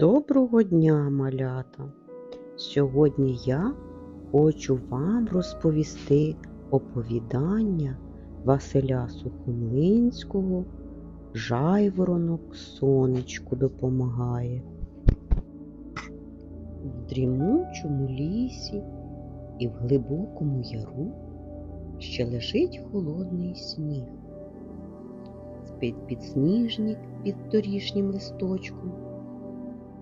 Доброго дня, малята! Сьогодні я хочу вам розповісти оповідання Василя Сухомлинського Жайворонок сонечку допомагає. В дрімучому лісі і в глибокому яру ще лежить холодний сніг. Спить підсніжник під торішнім листочком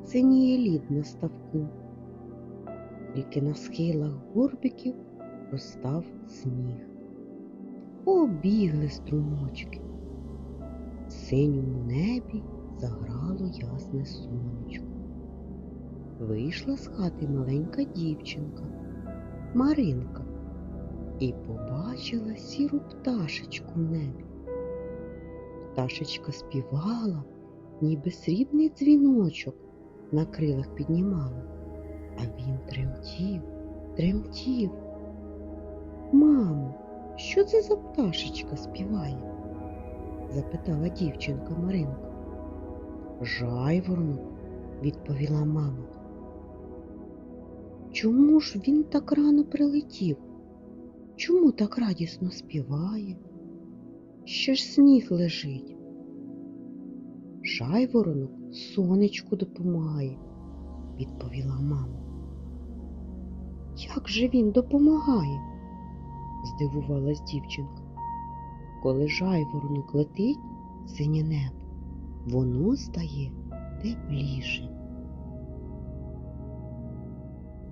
синіє лід на ставку, тільки на схилах горбиків розстав сніг. Побігли струмочки. В синьому небі заграло ясне сонечко. Вийшла з хати маленька дівчинка, Маринка, і побачила сіру пташечку в небі. Пташечка співала, ніби срібний дзвіночок на крилах піднімала, а він тремтів, тремтів. Мамо, що це за пташечка співає? запитала дівчинка Маринка. Жайворонок, відповіла мама. Чому ж він так рано прилетів? Чому так радісно співає? Ще ж сніг лежить. Жайворонок сонечку допомагає, відповіла мама. Як же він допомагає? здивувалась дівчинка. Коли жайворонок летить синє небо, воно стає тепліше.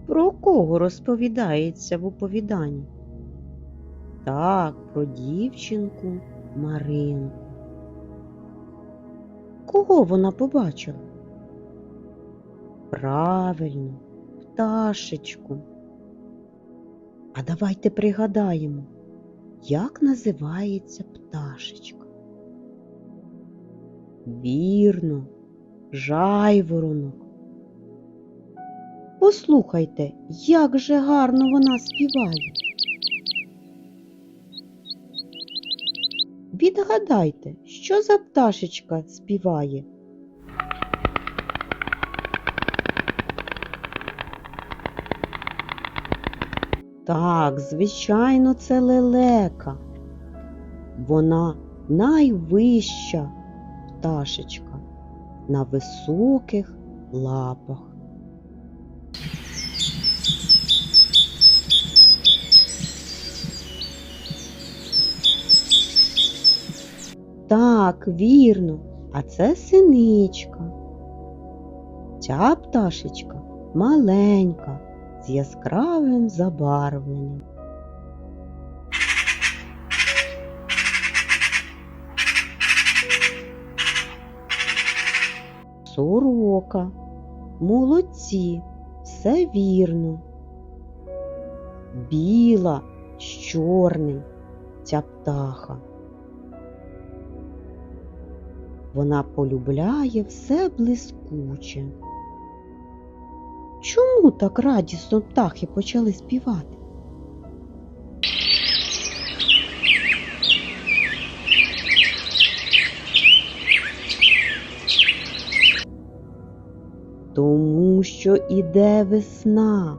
Про кого розповідається в оповіданні? Так, про дівчинку Маринку. Кого вона побачила? Правильно, пташечку. А давайте пригадаємо, як називається пташечка. Вірно, жайворонок. Послухайте, як же гарно вона співає. Відгадайте, що за пташечка співає? Так, звичайно, це лелека. Вона найвища пташечка на високих лапах. Так, вірно, а це синичка. Ця пташечка маленька, з яскравим забарвленням. Сорока. Молодці, все вірно. Біла з чорним ця птаха. Вона полюбляє все блискуче. Чому так радісно птахи почали співати? Тому що іде весна,